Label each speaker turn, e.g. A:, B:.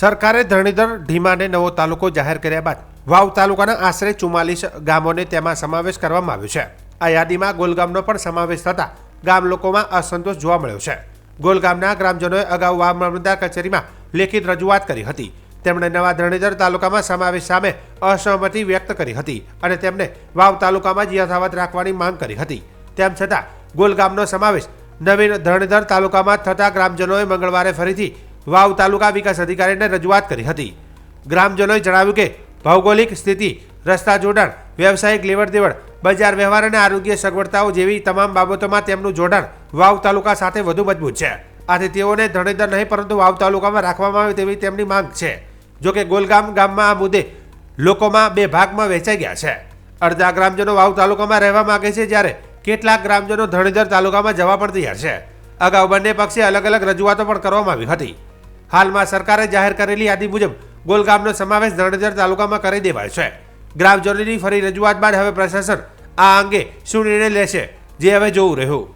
A: સરકારે ધરણીધર ઢીમાને નવો તાલુકો જાહેર કર્યા બાદ વાવ તાલુકાના આશરે ચુમ્માલીસ ગામોને તેમાં સમાવેશ કરવામાં આવ્યો છે. આ યાદીમાં ગોલગામનો પણ સમાવેશ થતાં ગામ લોકોમાં અસંતોષ જોવા મળ્યો છે. ગોલગામના ગ્રામજનોએ અગાઉ વાવ મામલતદાર કચેરીમાં લેખિત રજૂઆત કરી હતી. તેમણે નવા ધરણીધર તાલુકામાં સમાવેશ સામે અસહમતિ વ્યક્ત કરી હતી અને તેમણે વાવ તાલુકામાં જ યથાવત રાખવાની માંગ કરી હતી. તેમ છતાં ગોલગામનો સમાવેશ નવીન ધરણીધર તાલુકામાં થતા ગ્રામજનોએ મંગળવારે ફરીથી વાવ તાલુકા વિકાસ અધિકારીને રજૂઆત કરી હતી. ગ્રામજનોએ જણાવ્યું કે, ભૌગોલિક સ્થિતિ, રસ્તા જોડાણ, વ્યવસાયિક લેવડ દેવડ બજાર વ્યવહાર અને આરોગ્ય સગવડતાઓ જેવી તમામ બાબતોમાં તેમનું જોડાણ વાવ તાલુકા સાથે વધુ મજબૂત છે. આથી તેઓને ધણેધર નહીં પરંતુ વાવ તાલુકામાં રાખવામાં આવે તેવી તેમની માંગ છે. જોકે ગોલગામ ગામમાં આ મુદ્દે લોકોમાં બે ભાગમાં વેચાઈ ગયા છે. અડધા ગ્રામજનો વાવ તાલુકામાં રહેવા માંગે છે જ્યારે કેટલાક ગ્રામજનો ધણેધર તાલુકામાં જવા પણ તૈયાર છે. અગાઉ બંને પક્ષે અલગ અલગ રજૂઆતો પણ કરવામાં આવી હતી. હાલમાં સરકારે જાહેર કરેલી યાદી મુજબ ગોલગામનો સમાવેશ ધરણીધર તાલુકામાં કરી દેવાયો છે. ગ્રામજનોની ફરી રજૂઆત બાદ હવે પ્રશાસન આ અંગે શું નિર્ણય લેશે, જે હવે જોવું રહ્યું.